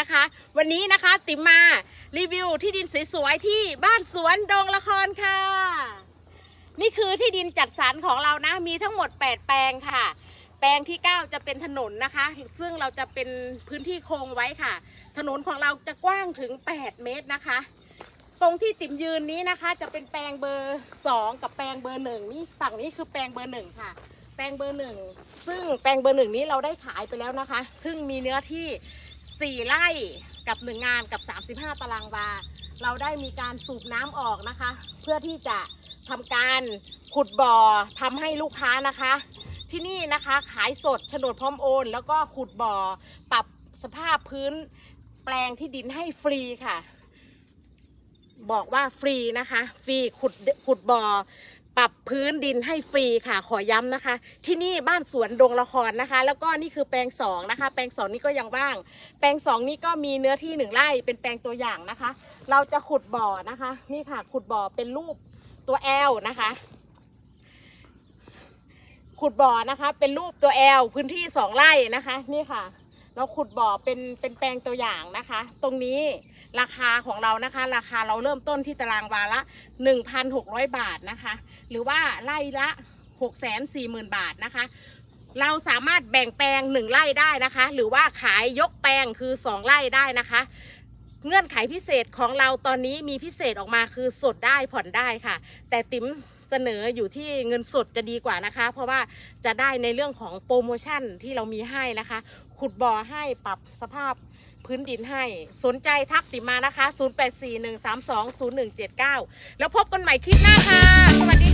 นะคะ วันนี้นะคะติ๋มมารีวิวที่ดินสวยๆที่บ้านสวนดงละครค่ะ นี่คือที่ดินจัดสรรของเรานะ มีทั้งหมด 8 แปลงค่ะ แปลงที่ 9 จะเป็นถนนนะคะ ซึ่งเราจะเป็นพื้นที่โครงไว้ค่ะ ถนนของเราจะกว้างถึง 8 เมตรนะคะ ตรงที่ติ๋มยืนนี้นะคะ จะเป็นแปลงเบอร์ 2 กับแปลงเบอร์หนึ่งนี่ฝั่งนี้คือแปลงเบอร์หนึ่งค่ะแปลงเบอร์หนึ่งซึ่งแปลงเบอร์หนึ่งนี้เราได้ขายไปแล้วนะคะ ซึ่งมีเนื้อที่ 4 ไร่กับ 1 งานกับ 35 ตารางวา เราได้มีการสูบน้ำออกนะคะ เพื่อที่จะทำการขุดบ่อทำให้ลูกค้านะคะ ที่นี่นะคะขายสดโฉนดพร้อมโอน แล้วก็ขุดบ่อปรับสภาพพื้นแปลงที่ดินให้ฟรีค่ะ บอกว่าฟรีนะคะ ฟรีขุดขุดบ่อ ปรับพื้นดินให้ฟรีค่ะขอย้ำนะคะ ที่นี่บ้านสวนดงละครนะคะ แล้วก็นี่คือแปลงสองนะคะ แปลงสองนี่ก็ยังว่าง แปลงสองนี่ก็มีเนื้อที่หนึ่งไร่เป็นแปลงตัวอย่างนะคะ เราจะขุดบ่อนะคะ นี่ค่ะขุดบ่อเป็นรูปตัวแอลนะคะ ขุดบ่อนะคะ เป็นรูปตัวแอลพื้นที่สองไร่นะคะ นี่ค่ะ เราขุดบ่อเป็นเป็นแปลงตัวอย่างนะคะ ตรงนี้ ราคาของเรานะคะ ราคาเราเริ่มต้นที่ตารางวาละ 1,600 บาทนะคะ หรือว่าไร่ละ 640,000 บาทนะคะ เราสามารถแบ่งแปลงหนึ่งไร่ได้นะคะ หรือว่าขายยกแปลงคือ 2 ไร่ได้นะคะเงื่อนไขพิเศษของเราตอนนี้มีพิเศษออกมาคือสดได้ผ่อนได้ค่ะ แต่ติ๋มเสนออยู่ที่เงินสดจะดีกว่านะคะ เพราะว่าจะได้ในเรื่องของโปรโมชั่นที่เรามีให้นะคะ ขุดบ่อให้ปรับสภาพ พื้นดินให้ สนใจทักติมมานะคะ 0841320179 แล้วพบกันใหม่คลิปหน้าค่ะ สวัสดี